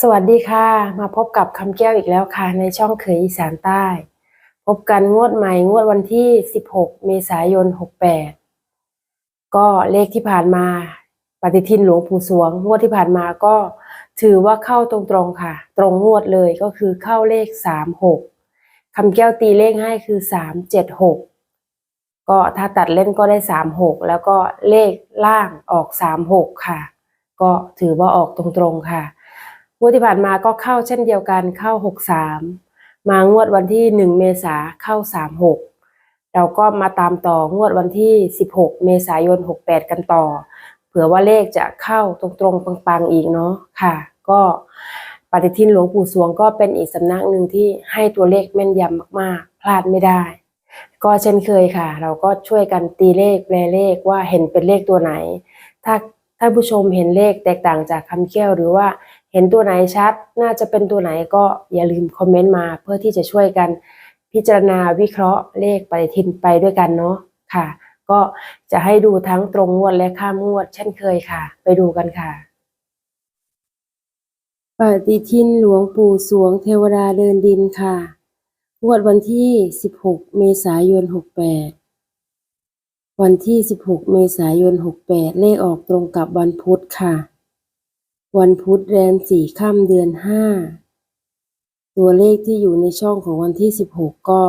สวัสดีค่ะ มาพบกับคำแก้วอีกแล้วค่ะ ในช่องเขยอีสานใต้ พบกันงวดใหม่งวดวันที่ 16 เมษายน 68 ก็เลขที่ผ่านมาปฏิทินหลวงปู่สวง งวดที่ผ่านมาก็ถือว่าเข้าตรงๆค่ะ ตรงงวดเลยก็คือเข้าเลข 36คำแก้วตีเลขให้คือ 376 ก็ถ้าตัดเล่นก็ได้ 36 แล้วก็เลขล่างออก 36 ค่ะ ก็ถือว่าออกตรงๆค่ะ งวดที่ผ่านมาก็เข้าเช่นเดียวกันเข้า63มางวดวันที่1เมษาเข้า36เราก็มาตามต่องวดวันที่16เมษายน68กันต่อ เผื่อว่าเลขจะเข้าตรงๆปังๆอีกเนาะค่ะ ก็ปฏิทินหลวงปู่สวงก็เป็นอีกสำนักหนึ่งที่ให้ตัวเลขแม่นยำมากๆ พลาดไม่ได้ ก็เช่นเคยค่ะ เราก็ช่วยกันตีเลขแปลเลขว่าเห็นเป็นเลขตัวไหน ถ้าท่านผู้ชมเห็นเลขแตกต่างจากคำแก้วหรือว่า ห็นตัวไหนชัด น่าจะเป็นตัวไหนก็อย่าลืมคอมเมนต์มาเพื่อที่จะช่วยกัน พิจารณาวิเคราะห์เลขปฏิทินไปด้วยกันเนาะค่ะ ก็จะให้ดูทั้งตรงงวดและข้ามงวด เช่นเคยค่ะ ไปดูกันค่ะ ปฏิทินหลวงปู่สวงเทวดาเดินดินค่ะงวดวันที่ 16 เมษายน 68 วันที่ 16 เมษายน 68 เลขออกตรงกับวันพุธค่ะ วันพุธแรมสี่ค่ำเดือน5ตัวเลขที่อยู่ในช่องของวันที่16ก็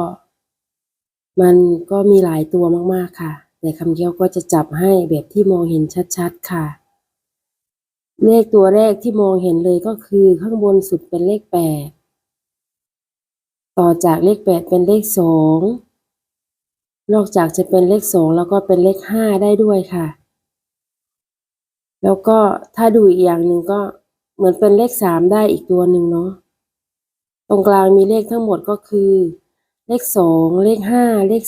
มันก็มีหลายตัวมากๆค่ะ แต่คำเกี้ยวก็จะจับให้แบบที่มองเห็นชัดๆค่ะ เลขตัวแรกที่มองเห็นเลยก็คือข้างบนสุดเป็นเลข8ต่อจากเลข8เป็นเลข2นอกจากจะเป็นเลข2แล้วก็เป็นเลข5ได้ด้วยค่ะ แล้วก็ถ้าดูอีกอย่างหนึ่งก็เหมือนเป็นเลข3ได้อีกตัวหนึ่งเนาะตรงกลางมีเลขทั้งหมดก็คือ เลข2เลข5เลข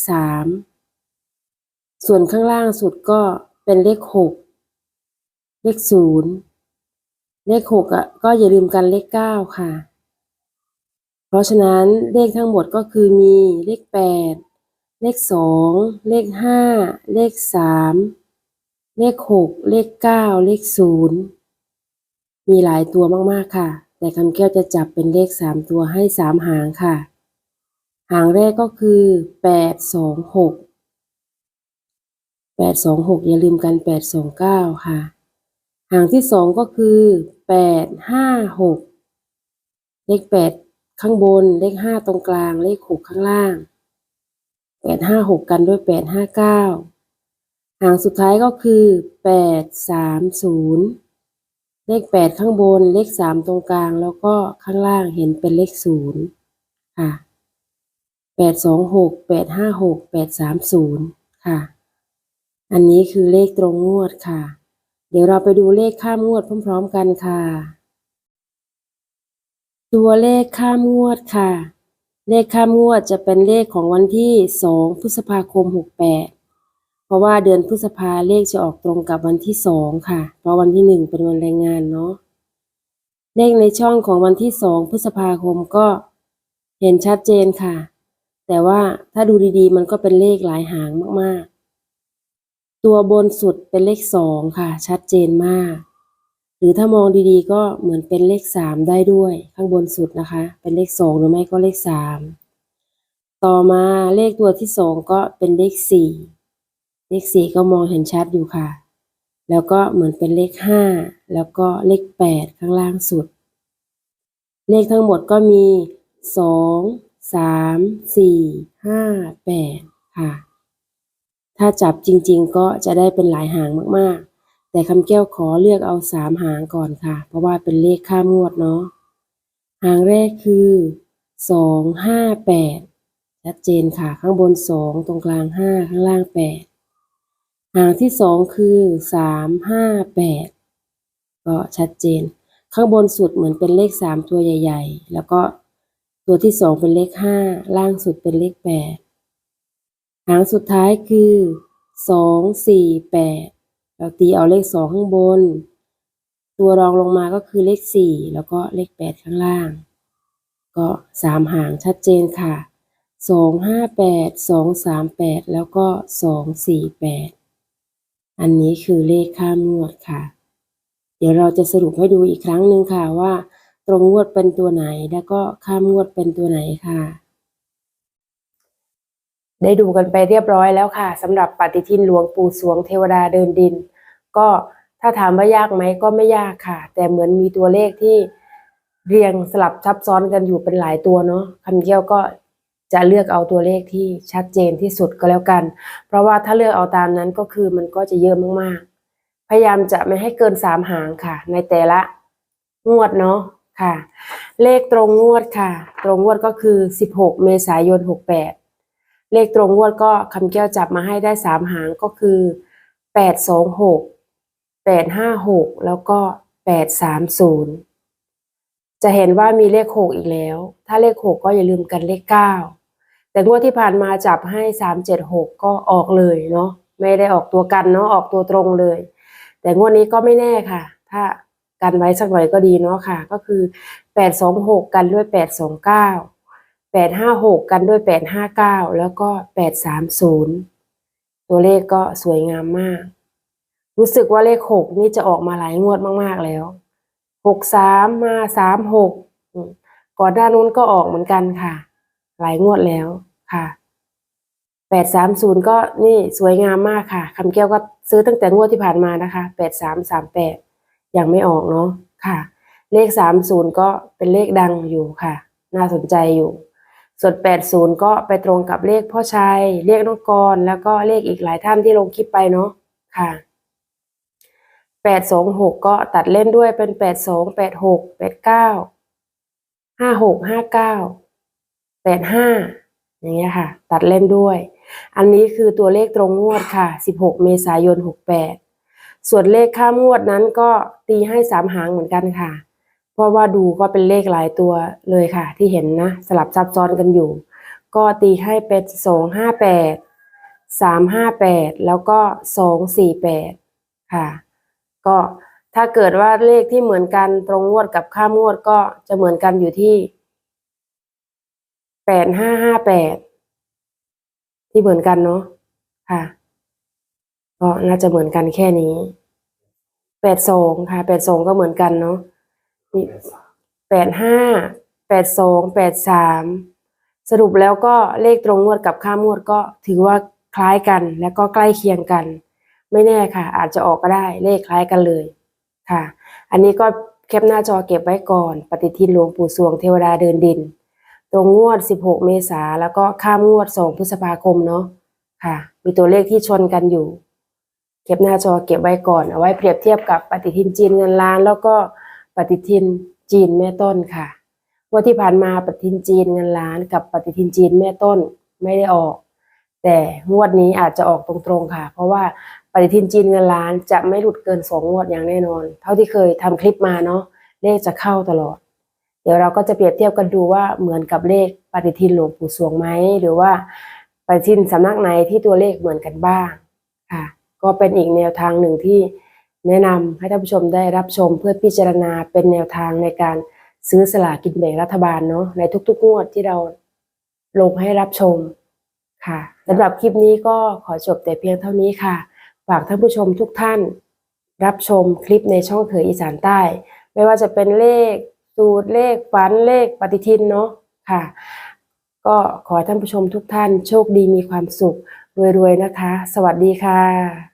3ส่วนข้างล่างสุดก็เป็นเลข6เลข0เลข6อะก็อย่าลืมกันเลข9ค่ะ เพราะฉะนั้นเลขทั้งหมดก็คือมีเลข8เลข2เลข5เลข3 เลข6เลข9เลข0มีหลายตัวมากๆค่ะ แต่คำแก้วจะจับเป็นเลข3ตัวให้3หางค่ะ หางแรกก็คือ8 2 6 8 2 6อย่าลืมกัน8 2 9ค่ะ หางที่สองก็คือ8 5 6เลข8ข้างบนเลข5ตรงกลาง เลข6ข้างล่าง8 5 6กันด้วย8 5 9หา หางสุดท้ายก็คือ8 3 0เลข8ข้างบนเลข3ตรงกลาง แล้วก็ข้างล่างเห็นเป็นเลข0ค่ะ8 2 6 8 5 6 8 3 0ค่ะ อันนี้คือเลขตรงงวดค่ะ เดี๋ยวเราไปดูเลขข้ามงวดพร้อม ๆ กันค่ะ ตัวเลขข้ามงวดค่ะ เลขข้ามงวดจะเป็นเลขของวันที่2พฤษภาคม68เพ ราะว่าเดือนพฤษภาเลขจะออกตรงกับวันที่2ค่ะ เพราะวันที่1เป็นวันแรงงานเนาะ เลขในช่องของวันที่2พฤษภาคมก็เห็นชัดเจนค่ะ แต่ว่าถ้าดูดีๆ มันก็เป็นเลขหลายหางมากๆ ตัวบนสุดเป็นเลข2ค่ะ ชัดเจนมาก หรือถ้ามองดีๆ ก็เหมือนเป็นเลข3ได้ด้วย ข้างบนสุดนะคะ เป็นเลข2หรือไม่ก็เลข3ต่อมาเลขตัวที่2ก็เป็นเลข4 เลข4ก็มองเห็นชัดอยู่ค่ะ แล้วก็เหมือนเป็นเลข5แล้วก็เลข8ข้างล่างสุด เลขทั้งหมดก็มี2 3 4 5 8ค่ะ ถ้าจับจริงๆก็จะได้เป็นหลายหางมากๆ แต่คำแก้วขอเลือกเอา3หางก่อนค่ะ เพราะว่าเป็นเลขข้ามงวดเนาะ หางแรกคือ2 5 8ชัดเจนค่ะ ข้างบน2ตรงกลาง5ข้างล่าง8 หางที่2คือ3 5 8ก็ชัดเจน ข้างบนสุดเหมือนเป็นเลข3ตัวใหญ่ ๆ แล้วก็ตัวที่2เป็นเลข5ล่างสุดเป็นเลข8หางสุดท้ายคือ2 4 8เราตีเอาเลข2ข้างบน ตัวรองลงมาก็คือเลข4แล้วก็เลข8ข้างล่าง ก็3หางชัดเจนค่ะ2 5 8 2 3 8แปดสองสามแปดแล้วก็2 4 8 อันนี้คือเลขข้ามงวดค่ะ เดี๋ยวเราจะสรุปให้ดูอีกครั้งหนึ่งค่ะว่า ตรงงวดเป็นตัวไหนแล้วก็ข้ามงวดเป็นตัวไหนค่ะ ได้ดูกันไปเรียบร้อยแล้วค่ะสำหรับปฏิทินหลวงปู่สวงเทวดาเดินดิน ก็ถ้าถามว่ายากไหมก็ไม่ยากค่ะ แต่เหมือนมีตัวเลขที่เรียงสลับซับซ้อนกันอยู่เป็นหลายตัวเนาะคำเกี้ยวก็ จะเลือกเอาตัวเลขที่ชัดเจนที่สุดก็แล้วกัน เพราะว่าถ้าเลือกเอาตามนั้นก็คือมันก็จะเยอะมากๆ พยายามจะไม่ให้เกินสามหางค่ะ ในแต่ละงวดเนาะค่ะ เลขตรงงวดค่ะ ตรงงวดก็คือ 16 เมษายน 68 เลขตรงงวดก็คำแก้วจับมาให้ได้สามหางก็คือ 826 856 แล้วก็ 830 จะเห็นว่ามีเลข 6 อีกแล้ว ถ้าเลข 6 ก็อย่าลืมกันเลข 9 แต่งวดที่ผ่านมาจับให้376ก็ออกเลยเนาะไม่ได้ออกตัวกันเนาะออกตัวตรงเลย แต่งวดนี้ก็ไม่แน่ค่ะ ถ้ากันไว้สักหน่อยก็ดีเนาะค่ะ ก็คือ826กันด้วย829 856กันด้วย859แล้วก็830ตัวเลขก็สวยงามมาก รู้สึกว่าเลข6นี่จะออกมาหลายงวดมาก ๆแล้ว63มมา36อืมก่อนหน้านู้นก็ออกเหมือนกันค่ะ หลายงวดแล้วค่ะ830ก็นี่สวยงามมากค่ะคำแก้วก็ซื้อตั้งแต่งวดที่ผ่านมานะคะ8338ยังไม่ออกเนาะค่ะ เลข30ก็เป็นเลขดังอยู่ค่ะ น่าสนใจอยู่ ส่วน80ก็ไปตรงกับเลขพ่อชัยเลขน้องกรแล้วก็เลขอีกหลายท่านที่ลงคลิปไปเนาะค่ะ826ก็ตัดเล่นด้วยเป็น82 86 89 56 59 85อย่างเงี้ยค่ะ ตัดเล่นด้วย อันนี้คือตัวเลขตรงงวดค่ะ 16 เมษายน 68 ส่วนเลขข้ามงวดนั้นก็ตีให้สามหางเหมือนกันค่ะ เพราะว่าดูก็เป็นเลขหลายตัวเลยค่ะ ที่เห็นนะ สลับซับซ้อนกันอยู่ ก็ตีให้เป็นสองห้าแปดสามห้าแปดแล้วก็สองสี่แปดค่ะ ก็ถ้าเกิดว่าเลขที่เหมือนกันตรงงวดกับข้ามงวดก็จะเหมือนกันอยู่ที่ แปดห้าห้าแปดที่เหมือนกันเนาะค่ะก็น่าจะเหมือนกันแค่นี้แปดสองค่ะแปดสองก็เหมือนกันเนาะแปดห้าแปดสองแปดสามสรุปแล้วก็เลขตรงงวดกับข้ามงวดก็ถือว่าคล้ายกันและก็ใกล้เคียงกัน ไม่แน่ค่ะ อาจจะออกก็ได้เลขคล้ายกันเลยค่ะ อันนี้ก็แคปหน้าจอเก็บไว้ก่อน ปฏิทินหลวงปู่สวงเทวดาเดินดิน ตรงงวด 16 เมษาแล้วก็ข้ามงวด 2 พฤษภาคมเนาะค่ะ มีตัวเลขที่ชนกันอยู่ เก็บหน้าจอเก็บไว้ก่อน เอาไว้เปรียบเทียบกับปฏิทินจีนเงินล้าน แล้วก็ปฏิทินจีนแม่ต้นค่ะว่าที่ผ่านมาปฏิทินจีนเงินล้าน กับปฏิทินจีนแม่ต้นไม่ได้ออก แต่งวดนี้อาจจะออกตรงๆค่ะ เพราะว่าปฏิทินจีนเงินล้านจะไม่หลุดเกินสองงวดอย่างแน่นอน เท่าที่เคยทำคลิปมาเนาะเลขจะเข้าตลอด เดี๋ยวเราก็จะเปรียบเทียบกันดูว่าเหมือนกับเลขปฏิทินหลวงปู่สวงไหมหรือว่าปฏิทินสำนักไหนที่ตัวเลขเหมือนกันบ้างค่ะ ก็เป็นอีกแนวทางหนึ่งที่แนะนำให้ท่านผู้ชมได้รับชมเพื่อพิจารณาเป็นแนวทางในการซื้อสลากกินแบ่งรัฐบาลเนาะในทุก ๆ งวดที่เราลงให้รับชมค่ะสำหรับคลิปนี้ก็ขอจบแต่เพียงเท่านี้ค่ะ ฝากท่านผู้ชมทุกท่าน รับชมคลิปในช่องเขยอีสานใต้ ไม่ว่าจะเป็นเลข สูตรเลขฝันเลขปฏิทินเนาะค่ะ ก็ขอท่านผู้ชมทุกท่านโชคดีมีความสุขรวยๆนะคะ สวัสดีค่ะ